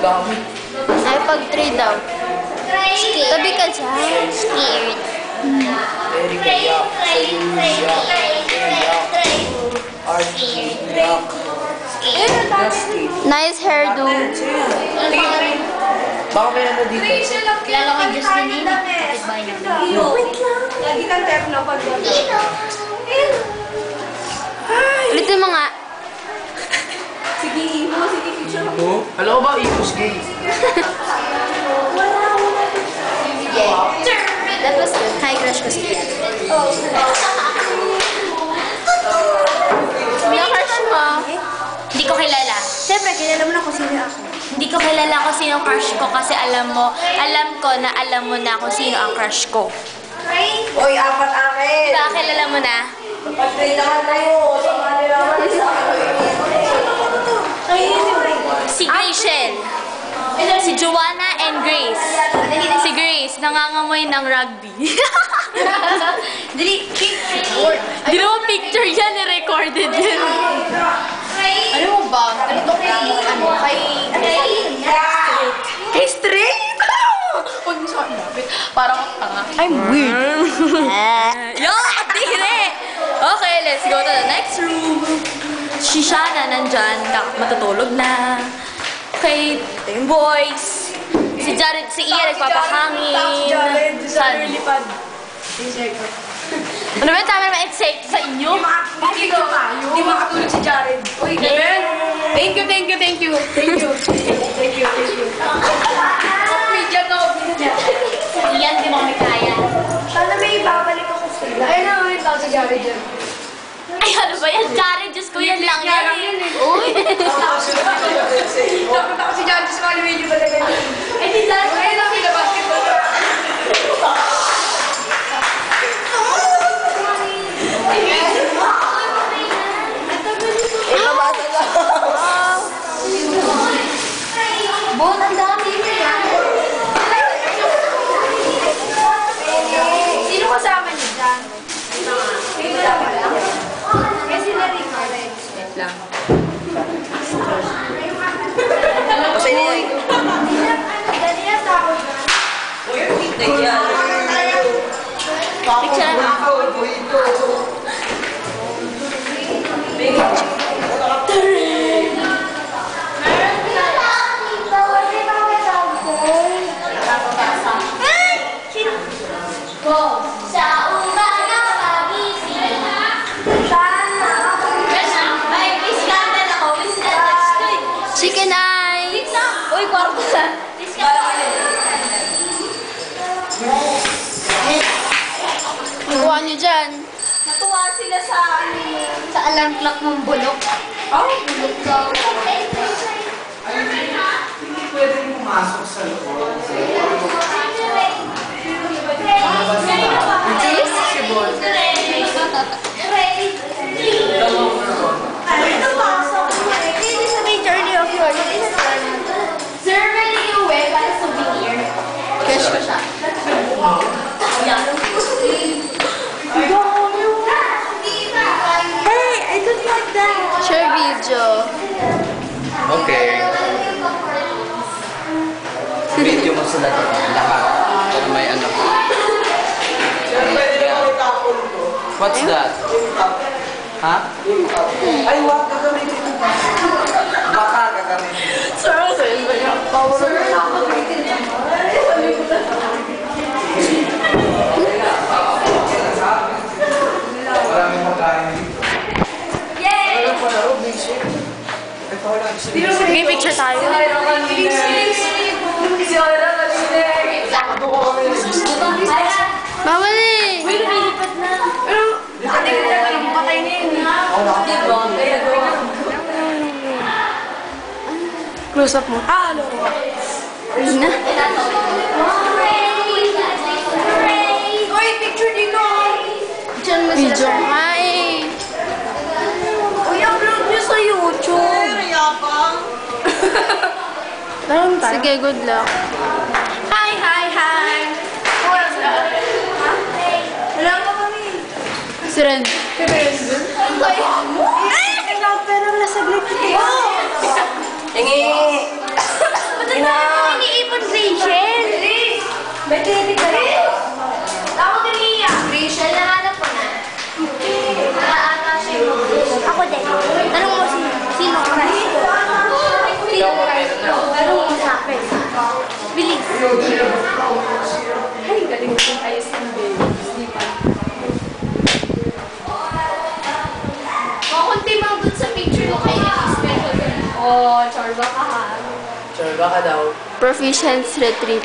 Dito. Ay, pag three daw. Tabi ka dyan. Scared. Very kayak. Yak. Yak. Archie. Yak. Nice hairdo. Baka may ano dito. Lalo kay Justin yun. Diba yun? Lagi kang terno pag Ulitin mo nga. Sige, imo. Sige, picture mo. Oh? Alam ko ba, Ipos gay? That was good. Hi, crush ko si Kian. Ano crush mo? Hindi ko kilala. Siyempre, kilala mo na kung sino ako. Hindi ko kilala kung sino ang crush ko kasi alam mo, alam ko na alam mo na kung sino ang crush ko. Oy, apat akin. Diba, kilala mo na? Pag-trade naman tayo. Sumali naman sa Si Rachel. Si Joanna and Grace. Si Grace, nangangamoy ng rugby. Dili, picture. Di naman picture yan, recorded yan. Ano mo ba? Ganito kay, ano, kay, Hey, straight! Huwag mo sa akin lapit. Parang tanga. I'm weird. Yo, katire! Okay, let's go to the next room. Si Shana nandyan, matutulog na. Okay, ito yung boys. Si Jared, si Iya nagpapahangin. Saan? Ano ba tama naman excite sa inyo? Hindi ko tayo. Hindi makatulog si Jared. Uy, Gaben! Thank you, thank you, thank you. Thank you. Thank you, thank you. Okay, dyan ako. Si Ian, di mo kami kaya. Sana may ibabalik ako sa ila. Ayun na, ayun tao si Jared dyan. Ay, ano ba yan? Jared, Diyos ko yan lang yan eh. Uy! Napunta ko si Jared sa mga medyo ba talaga yun. Eh, si Jared, Ayun lang, sila basketball. Ito ba ito lang? Bon, ang dami niya. Sino kasama niyo dyan? Kasama lang? Kasi na-record. Wait lang. Kasi niya. Kanina sa ako dyan. Picture na. Sa umaga Uy, kwarto sa. Kuha niyo dyan. Natuwa sila sa ano, sa alarm clock ng bulok. Oh, Bulok daw. Hindi pwedeng pumasok sa loob. Cheese? Cash ko siya. Hey, I don't like that. Share video. Okay. Video mo sila dito. Lahat. Para may ano. What's that? Ha? Ay, wag gagamitin. Baka gagamitin. Sir, sir, ba niya? Sir, nakakagamitin niya. Maraming pagkain dito. Yay! Ano pa na? Big shit. Ay, wala. Sige, picture tayo. Bawal eh. Uy, lumilipad na. Ate ko na lang patay na yun. Close up mo. Ah, ano? Ayun na. Uy, picture dito. Diyan mo Video nga eh. Uy, upload niyo sa YouTube. Meron tayo. Sige, good luck. Hi, hi, hi. Wala ka kami. Si Ren. Ay, pero wala saglit. Oh! Kukunti baka daw. Proficiency retreat.